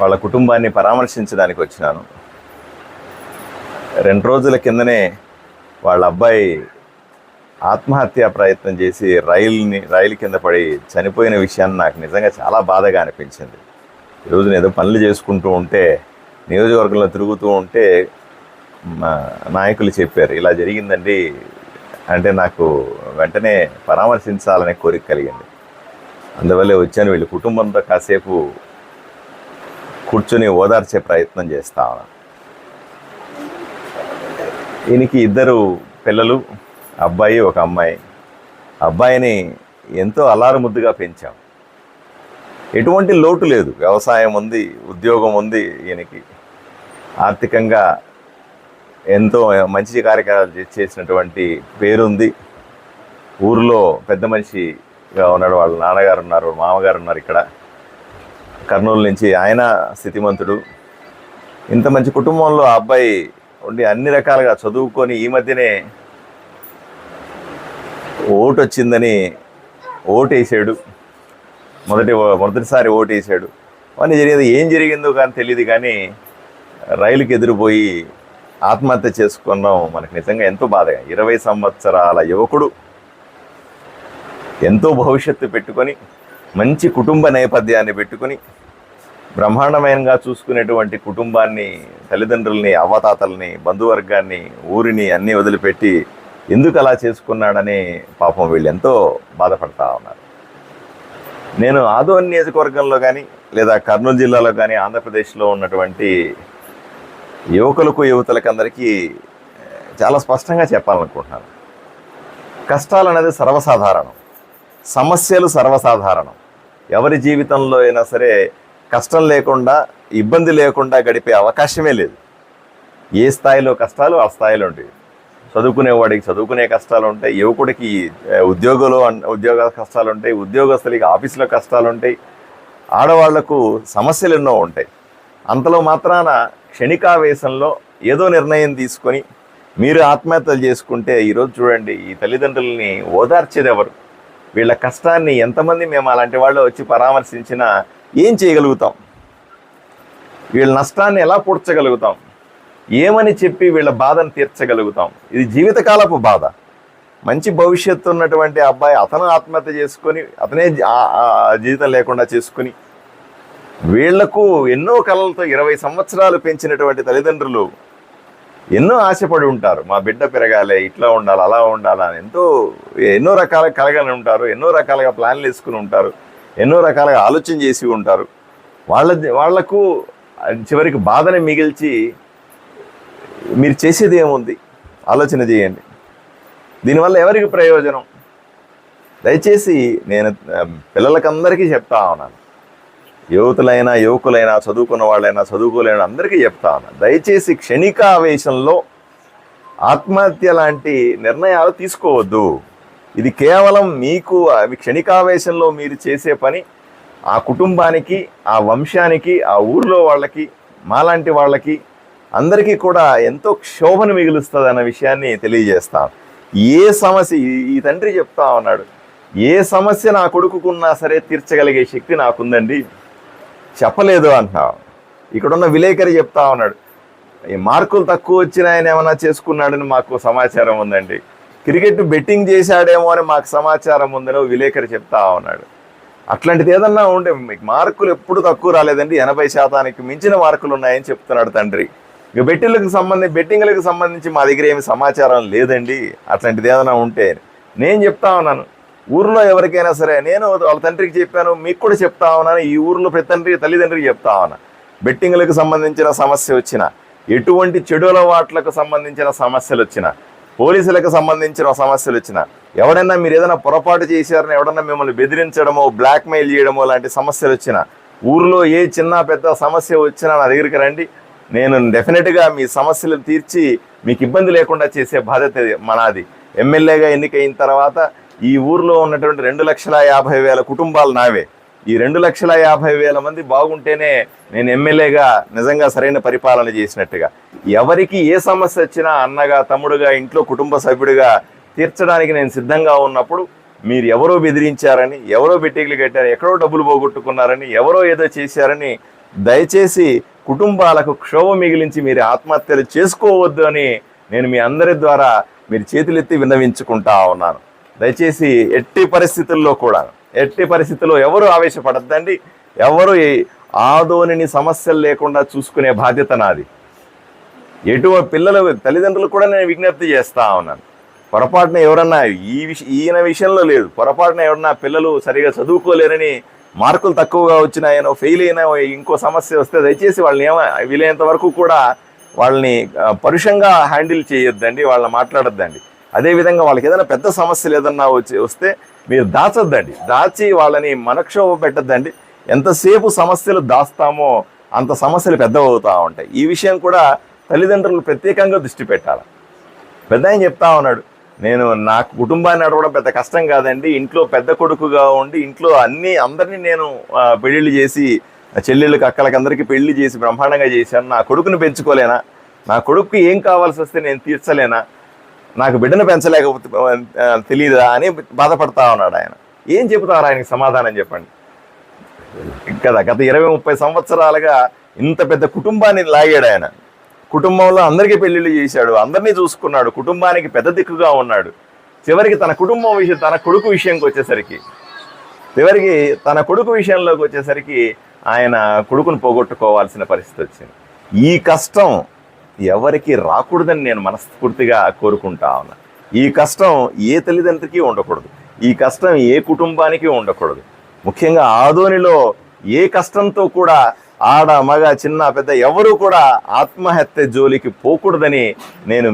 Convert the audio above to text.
వాళ్ళ కుటుంబాన్ని పరామర్శించడానికి వచ్చినాను. రెండు రోజుల కిందనే వాళ్ళ అబ్బాయి ఆత్మహత్య ప్రయత్నం చేసి రైలుని రైలు కింద పడి చనిపోయిన విషయాన్ని నాకు నిజంగా చాలా బాధగా అనిపించింది. ఈరోజు నేను ఏదో పనులు చేసుకుంటూ ఉంటే నియోజకవర్గంలో తిరుగుతూ ఉంటే నాయకులు చెప్పారు ఇలా జరిగిందండి. అంటే నాకు వెంటనే పరామర్శించాలనే కోరిక కలిగింది. అందువల్లే వచ్చాను వీళ్ళ కుటుంబంతో కాసేపు కూర్చొని ఓదార్చే ప్రయత్నం చేస్తా ఉన్నాను ఈయనకి ఇద్దరు పిల్లలు అబ్బాయి ఒక అమ్మాయి. అబ్బాయిని ఎంతో అల్లారు ముద్దుగా పెంచాం. ఎటువంటి లోటు లేదు. వ్యవసాయం ఉంది ఉద్యోగం ఉంది ఈయనకి. ఆర్థికంగా ఎంతో మంచి కార్యక్రమాలు చేసినటువంటి పేరుంది. ఊరిలో పెద్ద మనిషిగా ఉన్నాడు వాళ్ళ నాన్నగారు ఉన్నారు మామగారు ఉన్నారు ఇక్కడ. కర్నూలు నుంచి ఆయన స్థితిమంతుడు. ఇంత మంచి కుటుంబంలో ఆ అబ్బాయి ఉండి అన్ని రకాలుగా చదువుకొని ఈ మధ్యనే ఓటు వచ్చిందని ఓటు వేసాడు మొదటి మొదటిసారి ఓటు వేసాడు అవన్నీ జరిగేది ఏం జరిగిందో కానీ తెలియదు కానీ రైలుకి ఎదిరిపోయి ఆత్మహత్య చేసుకున్నాం. మనకు నిజంగా ఎంతో బాధగా ఇరవై సంవత్సరాల యువకుడు ఎంతో భవిష్యత్తు పెట్టుకొని మంచి కుటుంబ నేపథ్యాన్ని పెట్టుకొని బ్రహ్మాండమయంగా చూసుకునేటువంటి కుటుంబాన్ని తల్లిదండ్రుల్ని అవ్వతాతల్ని బంధువర్గాన్ని ఊరిని అన్నీ వదిలిపెట్టి ఎందుకు అలా చేసుకున్నాడని పాపం వీళ్ళు ఎంతో బాధపడతా ఉన్నారు. నేను ఆదోన్ నియోజకవర్గంలో కానీ లేదా కర్నూలు జిల్లాలో కానీ ఆంధ్రప్రదేశ్లో ఉన్నటువంటి యువకులకు యువతులకు అందరికీ చాలా స్పష్టంగా చెప్పాలనుకుంటున్నాను. కష్టాలు అనేది సర్వసాధారణం. సమస్యలు సర్వసాధారణం. ఎవరి జీవితంలో అయినా సరే కష్టం లేకుండా ఇబ్బంది లేకుండా గడిపే అవకాశమే లేదు. ఏ స్థాయిలో కష్టాలు ఆ స్థాయిలో ఉంటాయి. చదువుకునేవాడికి చదువుకునే కష్టాలు ఉంటాయి యువకుడికి ఉద్యోగంలో ఉద్యోగ కష్టాలు ఉంటాయి ఉద్యోగస్తులకి ఆఫీసులో కష్టాలు ఉంటాయి ఆడవాళ్ళకు సమస్యలు ఎన్నో ఉంటాయి. అంతలో మాత్రాన క్షణికావేశంలో ఏదో నిర్ణయం తీసుకొని మీరు ఆత్మహత్యలు చేసుకుంటే ఈరోజు చూడండి ఈ తల్లిదండ్రులని ఓదార్చేది ఎవరు వీళ్ళ కష్టాన్ని ఎంతమంది మేము అలాంటి వాళ్ళు వచ్చి పరామర్శించినా ఏం చేయగలుగుతాం? వీళ్ళ నష్టాన్ని ఎలా పూడ్చగలుగుతాం? ఏమని చెప్పి వీళ్ళ బాధను తీర్చగలుగుతాం? ఇది జీవితకాలపు బాధ. మంచి భవిష్యత్తు ఉన్నటువంటి అబ్బాయి అతను ఆత్మహత్య చేసుకొని అతనే జీవితం లేకుండా చేసుకుని వీళ్ళకు ఎన్నో కళలతో ఇరవై సంవత్సరాలు పెంచినటువంటి తల్లిదండ్రులు ఎన్నో ఆశపడి ఉంటారు. మా బిడ్డ పెరగాలి ఇట్లా ఉండాలి అలా ఉండాలి అని. ఎంతో ఎన్నో రకాల కలగని ఉంటారు ఎన్నో రకాలుగా ప్లాన్లు వేసుకుని ఉంటారు. ఎన్నో రకాలుగా ఆలోచన చేసి ఉంటారు. వాళ్ళ వాళ్ళకు చివరికి బాధని మిగిల్చి మీరు చేసేది ఏముంది? ఆలోచన చేయండి. దీనివల్ల ఎవరికి ప్రయోజనం? దయచేసి నేను పిల్లలకందరికీ చెప్తా ఉన్నాను. యువతులైనా యువకులైనా చదువుకున్న వాళ్ళైనా చదువుకోలేని అందరికీ చెప్తా ఉన్నాను. దయచేసి క్షణికావేశంలో ఆత్మహత్య లాంటి నిర్ణయాలు తీసుకోవద్దు. ఇది కేవలం మీకు అవి క్షణికావేశంలో మీరు చేసే పని. ఆ కుటుంబానికి ఆ వంశానికి ఆ ఊర్లో వాళ్ళకి మాలాంటి వాళ్ళకి అందరికీ కూడా ఎంతో క్షోభను మిగులుస్తుంది అన్న విషయాన్ని తెలియజేస్తాను ఏ సమస్య ఈ- ఈ తండ్రి చెప్తా ఉన్నాడు ఏ సమస్య నా కొడుకుకున్నా సరే తీర్చగలిగే శక్తి నాకుందండి. చెప్పలేదు అంటున్నావు ఇక్కడున్న విలేకరి చెప్తా ఉన్నాడు ఈ మార్కులు తక్కువ వచ్చిన ఆయన ఏమైనా చేసుకున్నాడని మాకు సమాచారం ఉందండి. క్రికెట్ బెట్టింగ్ చేశాడేమో అని మాకు సమాచారం ఉందని విలేకరి చెప్తా ఉన్నాడు. అట్లాంటిది ఏదన్నా ఉంటే మీకు మార్కులు ఎప్పుడు తక్కువ రాలేదండి. ఎనభై శాతానికి మించిన మార్కులు ఉన్నాయని చెప్తున్నాడు తండ్రి. ఇక బెట్టింగ్లకు సంబంధించి బెట్టింగ్లకు సంబంధించి మా దగ్గర ఏమి సమాచారం లేదండి. అట్లాంటిది ఏదైనా ఉంటే నేను చెప్తా ఉన్నాను. ఊర్లో ఎవరికైనా సరే నేను వాళ్ళ తండ్రికి చెప్పాను మీకు కూడా చెప్తా ఉన్నాను. ఈ ఊర్లో ప్రతి తండ్రి తల్లిదండ్రికి చెప్తా ఉన్నా. బెట్టింగ్లకు సంబంధించిన సమస్య వచ్చిన ఎటువంటి చెడు అలవాట్లకు సంబంధించిన సమస్యలు వచ్చినా పోలీసులకు సంబంధించిన సమస్యలు వచ్చినా ఎవడన్నా మీరు ఏదైనా పొరపాటు చేశారని ఎవడన్నా మిమ్మల్ని బెదిరించడమో బ్లాక్మెయిల్ చేయడమో లాంటి సమస్యలు వచ్చినా ఊర్లో ఏ చిన్న పెద్ద సమస్య వచ్చినా నా దగ్గరికి రండి. నేను డెఫినెట్గా మీ సమస్యలు తీర్చి మీకు ఇబ్బంది లేకుండా చేసే బాధ్యత మనది. ఎమ్మెల్యేగా ఎన్నికైన తర్వాత ఈ ఊర్లో ఉన్నటువంటి రెండు లక్షల యాభై వేల కుటుంబాలు నావే. ఈ రెండు లక్షల యాభై వేల మంది బాగుంటేనే నేను ఎమ్మెల్యేగా నిజంగా సరైన పరిపాలన చేసినట్టుగా. ఎవరికి ఏ సమస్య వచ్చినా అన్నగా తమ్ముడుగా ఇంట్లో కుటుంబ సభ్యుడిగా తీర్చడానికి నేను సిద్ధంగా ఉన్నప్పుడు మీరు ఎవరో బెదిరించారని ఎవరో బెట్టికలు కట్టారు ఎక్కడో డబ్బులు పోగొట్టుకున్నారని ఎవరో ఏదో చేశారని దయచేసి కుటుంబాలకు క్షోభ మిగిలించి మీరు ఆత్మహత్యలు చేసుకోవద్దు అని నేను మీ అందరి ద్వారా మీరు చేతులెత్తి విన్నవించుకుంటా ఉన్నాను. దయచేసి ఎట్టి పరిస్థితుల్లో కూడా ఎట్టి పరిస్థితుల్లో ఎవరు ఆవేశపడద్దండి? ఎవరు ఈ ఆదోనిని సమస్యలు లేకుండా చూసుకునే బాధ్యత నాది. ఎటువంటి పిల్లలు తల్లిదండ్రులు కూడా నేను విజ్ఞప్తి చేస్తా ఉన్నాను. పొరపాటున ఎవరన్నా ఈ విష ఈయన విషయంలో లేదు. పొరపాటున ఎవరన్నా పిల్లలు సరిగా చదువుకోలేరని మార్కులు తక్కువగా వచ్చినాయనో ఫెయిల్ అయినా ఇంకో సమస్య వస్తే దయచేసి వాళ్ళని ఏమో వీలైనంత వరకు కూడా వాళ్ళని పరుషంగా హ్యాండిల్ చేయొద్దండి వాళ్ళని మాట్లాడొద్దండి. అదేవిధంగా వాళ్ళకి ఏదైనా పెద్ద సమస్యలు ఏదన్నా వచ్చి వస్తే మీరు దాచొద్దండి. దాచి వాళ్ళని మనక్షోభ పెట్టద్దండి ఎంతసేపు సమస్యలు దాస్తామో అంత సమస్యలు పెద్దవవుతూ ఉంటాయి. ఈ విషయం కూడా తల్లిదండ్రులు ప్రత్యేకంగా దృష్టి పెట్టాలి. పెద్ద ఆయన చెప్తా ఉన్నాడు నేను నాకు కుటుంబాన్ని నడవడం పెద్ద కష్టం కాదండి. ఇంట్లో పెద్ద కొడుకుగా ఉండి ఇంట్లో అన్ని అందరినీ నేను పెళ్ళిళ్ళు చేసి చెల్లెళ్ళకి అక్కలకి అందరికీ పెళ్ళి చేసి బ్రహ్మాండంగా చేశాను. నా కొడుకుని పెంచుకోలేనా? నా కొడుకు ఏం కావాల్సి వస్తే నేను తీర్చలేనా? నాకు బిడ్డను పెంచలేకపోతే తెలియదా అని బాధపడతా ఉన్నాడు ఆయన. ఏం చెబుతారు ఆయనకి సమాధానం చెప్పండి? కదా గత ఇరవై ముప్పై సంవత్సరాలుగా ఇంత పెద్ద కుటుంబాన్ని లాగాడు ఆయన. కుటుంబంలో అందరికీ పెళ్ళిళ్ళు చేశాడు అందరినీ చూసుకున్నాడు కుటుంబానికి పెద్ద దిక్కుగా ఉన్నాడు. చివరికి తన కుటుంబం విషయం తన కొడుకు విషయంకి వచ్చేసరికి చివరికి తన కొడుకు విషయంలోకి వచ్చేసరికి ఆయన కొడుకును పోగొట్టుకోవాల్సిన పరిస్థితి వచ్చింది. ఈ కష్టం ఎవరికి రాకూడదని నేను మనస్ఫూర్తిగా కోరుకుంటా ఉన్నా. ఈ కష్టం ఏ తల్లిదండ్రికి ఉండకూడదు. ఈ కష్టం ఏ కుటుంబానికి ఉండకూడదు. ముఖ్యంగా ఆదోనిలో ఏ కష్టంతో కూడా ఆడ మగ చిన్న పెద్ద ఎవరూ కూడా ఆత్మహత్య జోలికి పోకూడదని నేను